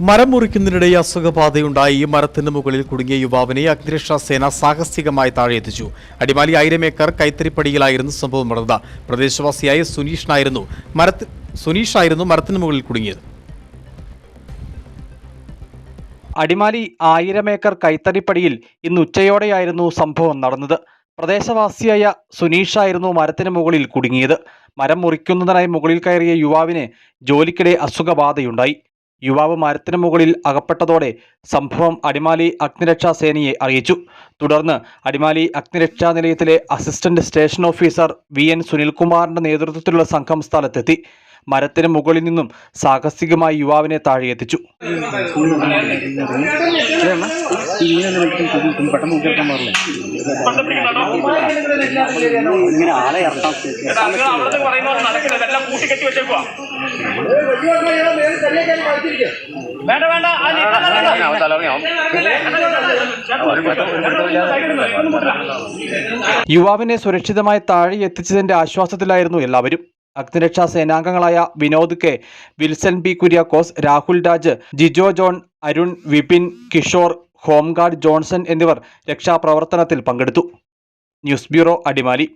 മരം മുറിക്കുന്നതിനിടെ അസുഖബാധയുണ്ടായി. മരത്തിന് മുകളിൽ കുടുങ്ങിയ യുവാവിനെ അഗ്നിരക്ഷാ സേന സാഹസികമായി താഴെയെത്തിച്ചു. അടിമാലി ആയിരമേക്കർ കൈത്തരിപ്പടിയിലായിരുന്നു സംഭവം നടന്നത്. പ്രദേശവാസിയായ സുനീഷിനായിരുന്നു മരത്തി സുനീഷായിരുന്നു മരത്തിന് മുകളിൽ കുടുങ്ങിയത്. അടിമാലി ആയിരമേക്കർ കൈത്തരിപ്പടിയിൽ ഇന്ന് ഉച്ചയോടെയായിരുന്നു സംഭവം നടന്നത്. പ്രദേശവാസിയായ സുനീഷായിരുന്നു മരത്തിന് മുകളിൽ കുടുങ്ങിയത്. മരം മുറിക്കുന്നതിനായി മുകളിൽ കയറിയ യുവാവിന് ജോലിക്കിടെ അസുഖബാധയുണ്ടായി. യുവാവ് മരത്തിന് മുകളിൽ അകപ്പെട്ടതോടെ സംഭവം അടിമാലി അഗ്നിരക്ഷാ സേനയെ അറിയിച്ചു. തുടർന്ന് അടിമാലി അഗ്നിരക്ഷാ നിലയത്തിലെ assistant station officer V N സുനിൽകുമാറിന്റെ നേതൃത്വത്തിലുള്ള സംഘം സ്ഥലത്തെത്തി. മരത്തിന് മുകളിൽ നിന്നും സാഹസികമായി യുവാവിനെ താഴെയെത്തിച്ചു. ഇങ്ങനെ ആളെ ഇറക്കാൻ വേണ്ട വേണ്ട. യുവാവിനെ സുരക്ഷിതമായി താഴെ എത്തിച്ചതിന്റെ ആശ്വാസത്തിലായിരുന്നു എല്ലാവരും. അഗ്നിരക്ഷാ സേനാംഗങ്ങളായ Vinod K Wilson B Kuriakose Rahul Raj Jijo John Arun Vipin Kishore home guard Johnson എന്നിവർ രക്ഷാപ്രവർത്തനത്തിൽ പങ്കെടുത്തു. News bureau Adimali.